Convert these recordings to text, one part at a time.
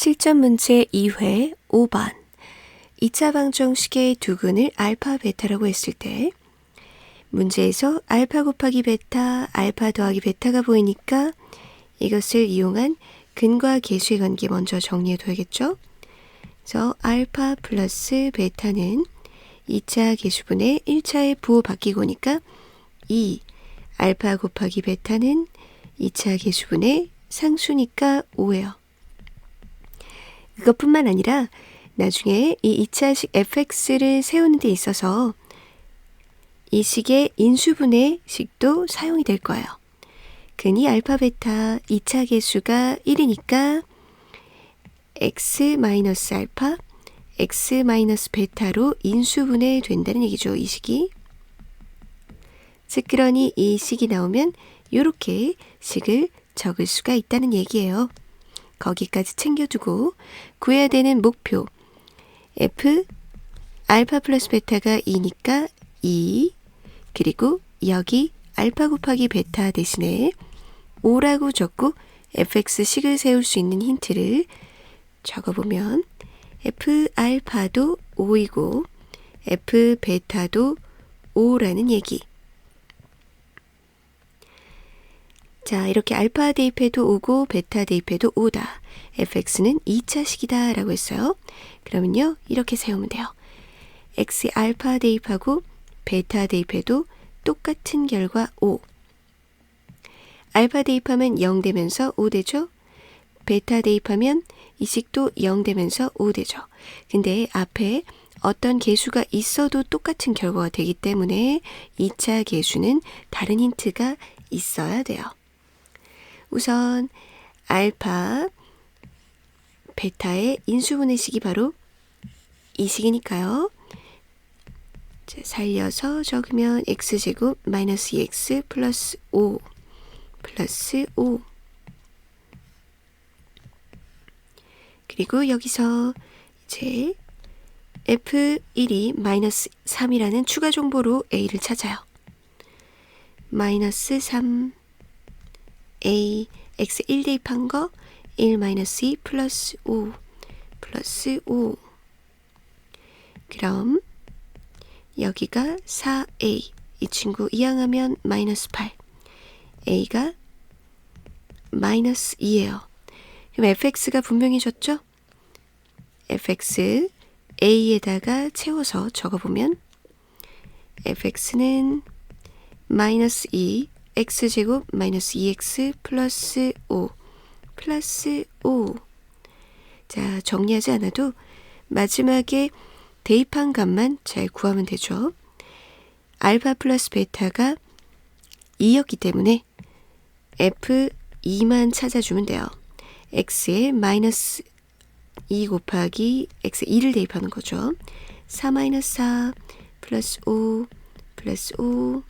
실전 문제 2회 5번 2차 방정식의 두근을 알파 베타라고 했을 때 문제에서 알파 곱하기 베타, 알파 더하기 베타가 보이니까 이것을 이용한 근과 계수의 관계 먼저 정리해 둬야겠죠? 그래서 알파 플러스 베타는 2차 계수분의 1차의 부호 바뀌고니까 2 알파 곱하기 베타는 2차 계수분의 상수니까 5예요. 그것뿐만 아니라 나중에 이 2차식 fx를 세우는 데 있어서 이 식의 인수분해 식도 사용이 될 거예요. 근이 알파 베타 2차 계수가 1이니까 x 마이너스 알파 x 마이너스 베타로 인수분해 된다는 얘기죠. 이 식이. 즉 그러니 이 식이 나오면 이렇게 식을 적을 수가 있다는 얘기예요. 거기까지 챙겨두고 구해야 되는 목표. F 알파 플러스 베타가 2니까 2 그리고 여기 알파 곱하기 베타 대신에 5라고 적고 fx식을 세울 수 있는 힌트를 적어보면 f 알파도 5이고 f 베타도 5라는 얘기 자, 이렇게 알파 대입해도 5고 베타 대입해도 5다. fx는 2차식이다 라고 했어요. 그러면요, 이렇게 세우면 돼요. x 알파 대입하고 베타 대입해도 똑같은 결과 5. 알파 대입하면 0 되면서 5 되죠? 베타 대입하면 이 식도 0 되면서 5 되죠. 근데 앞에 어떤 계수가 있어도 똑같은 결과가 되기 때문에 2차 계수는 다른 힌트가 있어야 돼요. 우선 알파, 베타의 인수분해식이 바로 이 식이니까요. 자, 살려서 적으면 x제곱 마이너스 2x 플러스 5 플러스 5 그리고 여기서 이제 f1이 마이너스 3이라는 추가 정보로 a를 찾아요. 마이너스 3 a x 1 대입한 거 1 마이너스 2 플러스 5 플러스 5 그럼 여기가 4a 이 친구 이항하면 마이너스 8 a가 마이너스 2예요. 그럼 fx가 분명해졌죠? fx a에다가 채워서 적어보면 fx는 마이너스 2 x제곱 마이너스 2x 플러스 5 플러스 5 자, 정리하지 않아도 마지막에 대입한 값만 잘 구하면 되죠. 알파 플러스 베타가 2였기 때문에 F2만 찾아주면 돼요. x에 마이너스 2 곱하기 x 2를 대입하는 거죠. 4 마이너스 4 플러스 5 플러스 5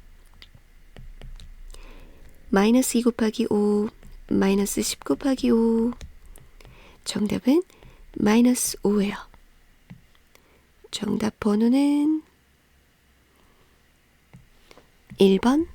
마이너스 2 곱하기 5, 마이너스 10 곱하기 5. 정답은 마이너스 5예요. 정답 번호는 1번